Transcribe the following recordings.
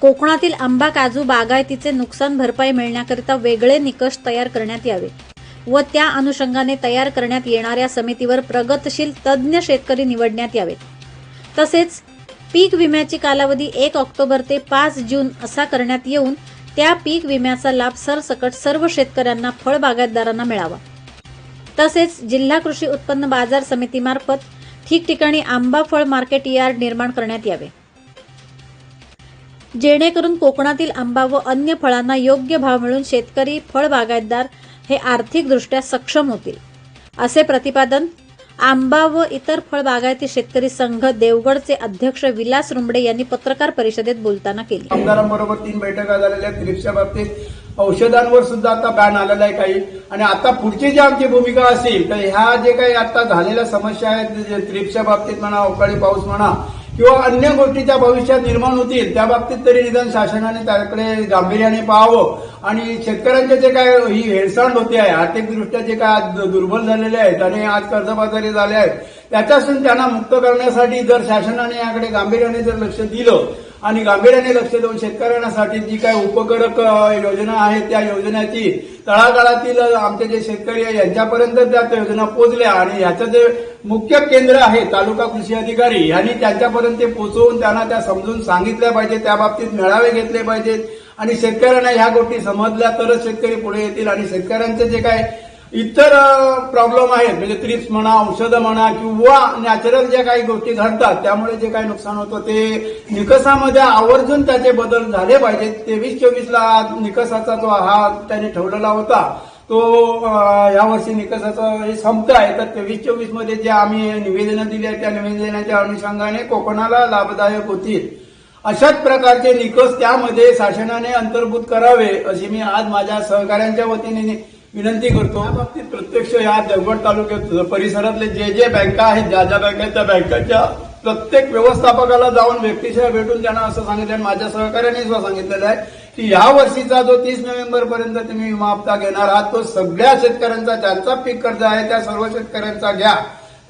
कोकणातील आंबा काजू बागायतीचे नुकसान भरपाई मिळण्याकरिता वेगळे निकष तयार करण्यात यावे व त्या अनुषंगाने तयार करण्यात येणाऱ्या समितीवर प्रगतशील तज्ज्ञ शेतकरी निवडण्यात यावेत तसेच पीक विम्याची कालावधी एक ऑक्टोबर ते पाच जून असा करण्यात येऊन त्या पीक विम्याचा लाभ सरसकट सर्व शेतकऱ्यांना फळबागायतदारांना मिळावा. तसेच जिल्हा कृषी उत्पन्न बाजार समितीमार्फत ठिकठिकाणी आंबा फळ मार्केट यार्ड निर्माण करण्यात यावे. जेणेकरून कोकणातील आंबा व अन्य फळांना योग्य भाव मिळून शेतकरी फळबागायतदार हे आर्थिकदृष्ट्या सक्षम होतील. असे प्रतिपादन आंबा व इतर फळबागायती शेतकरी संघ देवगडचे अध्यक्ष विलास रुंबडे यांनी पत्रकार परिषदेत बोलताना केली. आमदारांबरोबर तीन बैठका झालेल्या आहेत. थ्रिप्सच्या बाबतीत औषधांवर सुद्धा आता बॅन आलेला आहे काही. आणि आता पुढची जी आमची भूमिका असेल तर ह्या जे काही आता झालेल्या समस्या आहेत जे बाबतीत म्हणा अवकाळी पाऊस म्हणा किंवा अन्य गोष्टीच्या भविष्यात निर्माण होतील त्या बाबतीत तरी निदान शासनाने त्याकडे गांभीर्याने पाहावं. आणि शेतकऱ्यांचे जे काय ही हेळसांड होते आहे आर्थिकदृष्ट्या जे काय आज दुर्बल झालेले आहेत आणि आज कर्जबाजारी झाले आहेत त्याच्यापासून त्यांना मुक्त करण्यासाठी जर शासनाने याकडे गांभीर्याने जर लक्ष दिलं आणि गांभीर्याने लक्ष देऊन शेतकऱ्यांसाठी जी काय उपकडक योजना आहे त्या योजनेची तळागाळातील आमचे जे शेतकरी आहे यांच्यापर्यंत त्या योजना पोहोचल्या आणि ह्याचं जे मुख्य केंद्र आहे तालुका कृषी अधिकारी यांनी त्यांच्यापर्यंत ते पोहोचवून त्यांना त्या समजून सांगितल्या पाहिजे त्या बाबतीत मेळावे घेतले पाहिजेत. आणि शेतकऱ्यांना ह्या गोष्टी समजल्या तरच शेतकरी पुढे येतील आणि शेतकऱ्यांचे जे काय इतर प्रॉब्लेम आहेत. म्हणजे क्रिप्स म्हणा औषधं म्हणा किंवा नॅचरल ज्या काही गोष्टी घडतात त्यामुळे जे काही नुकसान होतं ते निकषामध्ये आवर्जून त्याचे बदल झाले पाहिजेत. तेवीस चोवीसला निकषाचा जो हा त्याने ठेवलेला होता तो अं, यावर्षी निकषाचं हे संपत आहे. तर तेवीस चोवीसमध्ये जे आम्ही निवेदनं दिली आहेत त्या निवेदनाच्या अनुषंगाने कोकणाला लाभदायक होतील. अशाच प्रकारचे निकष त्यामध्ये शासनाने अंतर्भूत करावे अशी मी आज माझ्या सहकाऱ्यांच्या वतीने विनंती करतो. या बाबतीत प्रत्यक्ष या देवगड तालुक्यात परिसरातले जे जे बँका आहेत ज्या ज्या बँका आहेत त्या बँकांच्या प्रत्येक व्यवस्थापकाला जाऊन व्यक्तिशः भेटून त्यांना असं सांगितलं आणि माझ्या सहकार्याने सुद्धा सांगितलेलं आहे की या वर्षीचा जो तीस नोव्हेंबर पर्यंत तुम्ही विमा हप्ता घेणार आहात तो सगळ्या शेतकऱ्यांचा ज्यांचा पीक कर्ज आहे त्या सर्व शेतकऱ्यांचा घ्या.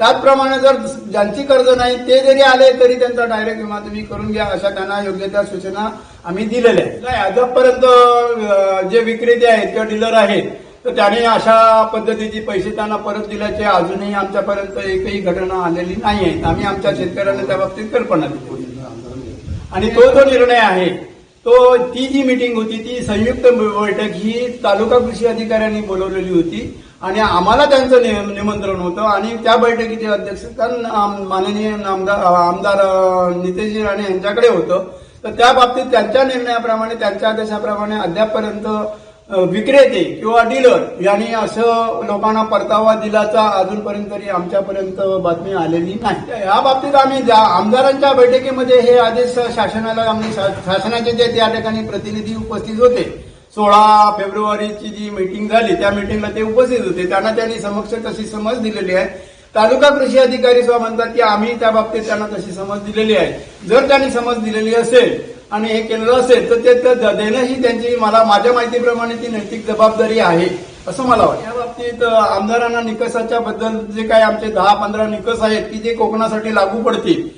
त्याचप्रमाणे जर ज्यांची कर्ज नाही ते जरी आले तरी त्यांचा डायरेक्ट विमा तुम्ही करून घ्या अशा त्यांना योग्य त्या सूचना आम्ही दिलेल्या आहेत. नाही जे विक्रेते आहेत किंवा डीलर आहेत तर त्याने अशा पद्धतीचे पैसे त्यांना परत दिल्याचे अजूनही आमच्यापर्यंत एकही घटना आलेली नाही आहे. आम्ही आमच्या शेतकऱ्यांना त्या बाबतीत कल्पना दिली आणि तो जो निर्णय आहे तो ती जी मिटिंग होती ती संयुक्त बैठक ही तालुका कृषी अधिकाऱ्यांनी बोलवलेली होती आणि आम्हाला त्यांचं नि- निमंत्रण होतं आणि त्या बैठकीचे अध्यक्ष माननीय आमदार आमदार नितेशजी राणे यांच्याकडे होतं. तर त्या बाबतीत त्यांच्या निर्णयाप्रमाणे त्यांच्या आदेशाप्रमाणे अद्यापपर्यंत विक्रेते किंवा डीलर यांनी असं लोकांना परतावा दिल्याचा अजूनपर्यंत तरी आमच्यापर्यंत बातमी आलेली नाही. या बाबतीत आम्ही आमदारांच्या बैठकीमध्ये हे आदेश शासनाला आम्ही शासनाचे जे त्या ठिकाणी प्रतिनिधी उपस्थित होते सोळा फेब्रुवारीची जी मीटिंग झाली त्या मीटिंगला ते उपस्थित होते. त्यांना त्यांनी समक्ष तशी समज दिलेली आहे. तालुका कृषी अधिकारी सुद्धा म्हणतात की आम्ही त्या बाबतीत त्यांना तशी समज दिलेली आहे. जर त्यांनी समज दिलेली असेल आणि हे केलेलं असेल तर ते देणं ही त्यांची मला माझ्या माहितीप्रमाणे ती नैतिक जबाबदारी आहे असं मला वाटतं. या बाबतीत आमदारांना निकषाच्या बद्दल जे काही आमचे दहा पंधरा निकष आहेत की जे कोकणासाठी लागू पडतील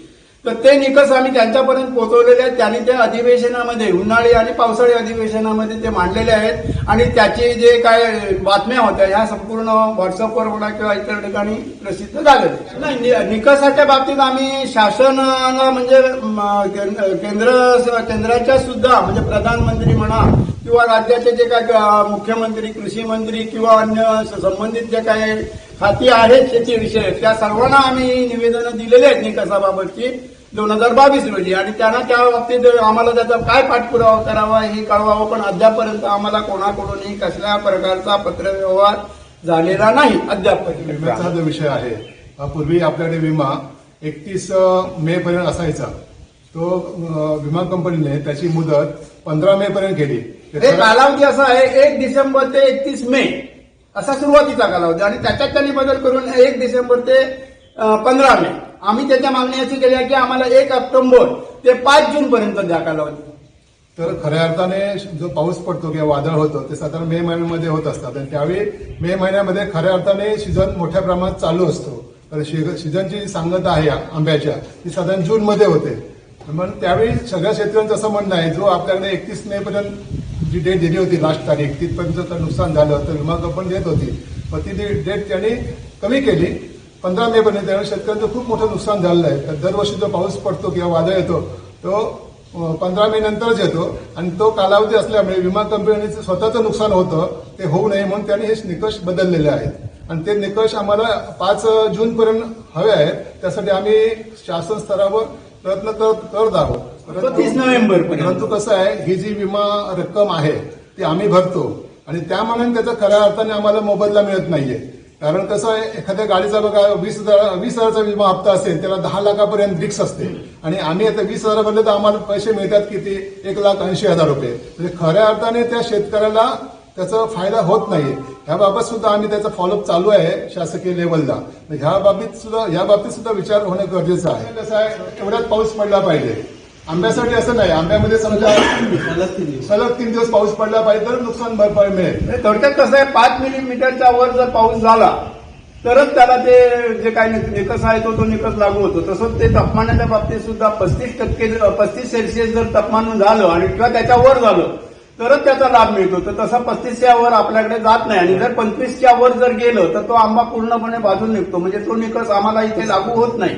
तर ते निकष आम्ही त्यांच्यापर्यंत पोहोचवलेले आहेत. त्यांनी त्या अधिवेशनामध्ये उन्हाळी आणि पावसाळी अधिवेशनामध्ये ते मांडलेले आहेत. आणि त्याचे जे काय बातम्या होत्या ह्या संपूर्ण व्हॉट्सअपवर म्हणा किंवा इतर ठिकाणी प्रसिद्ध झाले नाही निकषाच्या बाबतीत आम्ही शासनाला म्हणजे केंद्र केंद्र- केंद्राच्या सुद्धा म्हणजे प्रधानमंत्री म्हणा किंवा राज्याचे जे काय मुख्यमंत्री कृषी मंत्री किंवा अन्य संबंधित जे काय खाती आहेत शेतीविषयक त्या सर्वांना आम्ही निवेदनं दिलेली आहेत निकषाबाबतची. दोन हजार बावीस रोजी. आणि त्यांना त्या बाबतीत आम्हाला त्याचा काय पाठपुरावा करावा हे कळवावं. पण अद्यापर्यंत आम्हाला कोणाकडूनही कसल्या प्रकारचा पत्रव्यवहार झालेला नाही अद्यापर्यंत विम्याचा जो विषय आहे पूर्वी आपल्याकडे विमा एकतीस मे पर्यंत असायचा. तो विमा कंपनीने त्याची मुदत पंधरा मे पर्यंत केली. हे कालावधी असा आहे एक डिसेंबर ते एकतीस मे. असा सुरुवातीचा कालावधी. आणि त्याच्यात त्यांनी बदल करून एक डिसेंबर ते पंधरा मे आम्ही त्याच्या मागणी अशी केली आहे की आम्हाला एक ऑक्टोबर ते पाच जून पर्यंत द्या कालावधी तर खऱ्या अर्थाने जो पाऊस पडतो किंवा वादळ होतं ते साधारण मे महिन्यामध्ये होत असतात. आणि त्यावेळी मे महिन्यामध्ये खऱ्या अर्थाने सीझन मोठ्या प्रमाणात चालू असतो. तर सीझनची जी सांगत आहे आंब्याच्या ती साधारण जूनमध्ये होते. म्हणून त्यावेळी सगळ्या शेतकऱ्यांचं असं म्हणणं आहे जो आपल्याकडे एकतीस मे पर्यंत जी डेट दिली होती लास्ट तारीख तिथपर्यंत जर नुकसान झालं तर विमा कंपनी देत होती. पण ती डेट त्यांनी कमी केली. पंधरा मे पर्यंत त्यावेळी शेतकऱ्यांचं खूप मोठं नुकसान झालेलं आहे. तर दरवर्षी जो पाऊस पडतो किंवा वादळ येतो तो पंधरा मे नंतरच येतो. आणि तो कालावधी असल्यामुळे विमा कंपनीचं स्वतःचं नुकसान होतं ते होऊ नये म्हणून त्यांनी हे निकष बदललेले आहेत. आणि ते निकष आम्हाला पाच जून पर्यंत हवे आहेत. त्यासाठी आम्ही शासन स्तरावर प्रयत्न करत करत आहोत. 30 नोव्हेंबर. परंतु कसं आहे ही जी विमा रक्कम आहे ती आम्ही भरतो. आणि त्या मानाने त्याचा खऱ्या अर्थाने आम्हाला मोबदला मिळत नाहीये. कारण कसं आहे एखाद्या गाडीचा बघा वीस हजार वीस हजाराचा विमा हप्ता असेल त्याला दहा लाखापर्यंत रिक्स असते. आणि आम्ही आता वीस हजार भरले तर आम्हाला पैसे मिळतात किती? एक लाख ऐंशी हजार रुपये. म्हणजे खऱ्या अर्थाने त्या शेतकऱ्याला त्याचा फायदा होत नाही. ह्याबाबत सुद्धा आम्ही त्याचा फॉलोअप चालू आहे शासकीय लेवलला ह्या बाबतीत सुद्धा ह्या बाबतीत सुद्धा विचार होणं गरजेचं आहे. कसं आहे एवढ्यात पाऊस पडला पाहिजे. आंब्यासाठी असं नाही आंब्यामध्ये समजा सलग तीन दिवस. पाऊस पडला पाहिजे तर नुकसान भरपाई मिळेल. थोडक्यात कसं आहे पाच मिलीमीटरच्या वर जर पाऊस झाला तरच त्याला ते जे काही निक- निकष आहे तो तो निकष लागू होतो. तसंच ते तापमानाच्या बाबतीत सुद्धा पस्तीस टक्के पस्तीस सेल्सिअस जर तापमान झालं आणि किंवा त्याच्या वर झालं तरच त्याचा लाभ मिळतो. तर तसा पस्तीसच्या वर आपल्याकडे जात नाही. आणि जर पंचवीसच्या वर जर गेलं तर तो आंबा पूर्णपणे बाजून निघतो. म्हणजे तो निकष आम्हाला इथे लागू होत नाही.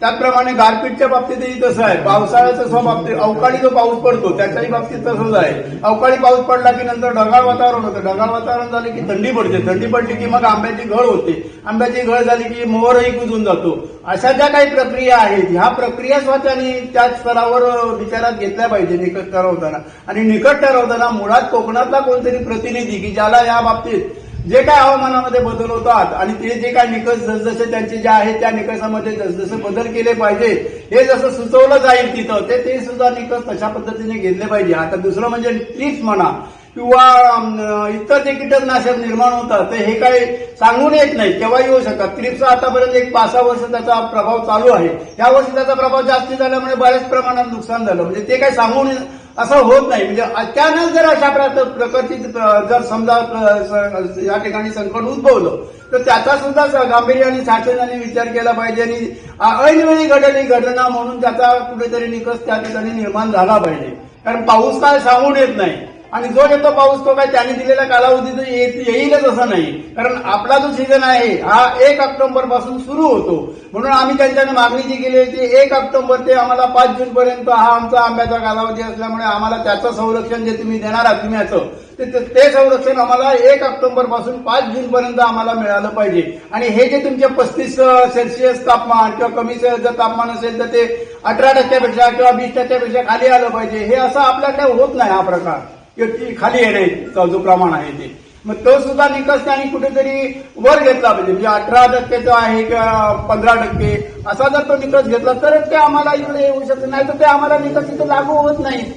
त्याचप्रमाणे गारपीटच्या बाबतीतही तसं आहे. पावसाळ्याच्या स्व बाबतीत अवकाळी जो पाऊस पडतो त्याच्याही बाबतीत तसंच आहे. अवकाळी पाऊस पडला की नंतर ढगाळ वातावरण होतं. ढगाळ वातावरण झालं की थंडी पडते. थंडी पडली की मग आंब्याची घळ होते. आंब्याची घळ झाली की मोहरही कुजून जातो. अशा ज्या काही प्रक्रिया आहेत ह्या प्रक्रिया स्वतःनी त्या स्तरावर विचारात घेतल्या पाहिजे निकट ठरवताना. आणि निकट ठरवताना मुळात कोकणातला कोणतरी प्रतिनिधी की ज्याला या बाबतीत जे काय हवामानामध्ये बदल होतात आणि ते जे काय निकष जसजसे त्यांचे जे आहेत त्या निकषामध्ये जसजसे बदल केले पाहिजे हे जसं सुचवलं जाईल तिथं ते ते सुद्धा निकष तशा पद्धतीने घेतले पाहिजे. आता दुसरं म्हणजे ट्रिप्स म्हणा किंवा इतर जे कीटकनाशक निर्माण होतात ते हे काही सांगून येत नाही केव्हा येऊ शकतात. ट्रिप्सचा आतापर्यंत एक पाच सहा वर्ष त्याचा प्रभाव चालू आहे. या वर्षी त्याचा प्रभाव जास्ती झाल्यामुळे बऱ्याच प्रमाणात नुकसान झालं. म्हणजे ते काही सांगून असं होत नाही. म्हणजे अचानक जर अशा प्र- प्रकारची जर समजा या ठिकाणी संकट उद्भवलं तर त्याचा सुद्धा गांभीर्याने साचनाने विचार केला पाहिजे आणि ऐनवेळी घडलेली घटना म्हणून त्याचा कुठेतरी निकष त्या ठिकाणी निर्माण झाला पाहिजे. कारण पाऊस काय सांगून येत नाही. आणि जो येतो पाऊस तो काय त्याने दिलेल्या कालावधीत येत- येईलच असं नाही. कारण आपला जो सीझन आहे हा एक ऑक्टोबरपासून सुरू होतो. म्हणून आम्ही त्यांच्याकडे मागणी जी केली होती एक ऑक्टोबर ते आम्हाला पाच जून पर्यंत हा आमचा आंब्याचा कालावधी असल्यामुळे आम्हाला त्याचं संरक्षण जे तुम्ही देणार आहात विम्याचं ते ते- संरक्षण आम्हाला एक ऑक्टोबरपासून पाच जून पर्यंत आम्हाला मिळालं पाहिजे. आणि हे जे तुमचे पस्तीस सेल्सिअस तापमान किंवा कमी से- जर तापमान असेल तर ते अठरा टक्क्यापेक्षा किंवा वीस टक्क्यापेक्षा खाली आलं पाहिजे. हे असं आपल्याकडे होत नाही हा प्रकार. ती खाली येण्याचा जो प्रमाण आहे ते. मग तो सुद्धा निकष त्यांनी कुठेतरी वर घेतला पाहिजे म्हणजे अठरा टक्केचा आहे किंवा पंधरा टक्के असा जर तो निकष घेतला तरच ते आम्हाला इकडे येऊ शकत नाही तर ते आम्हाला निकष इथे लागू होत नाही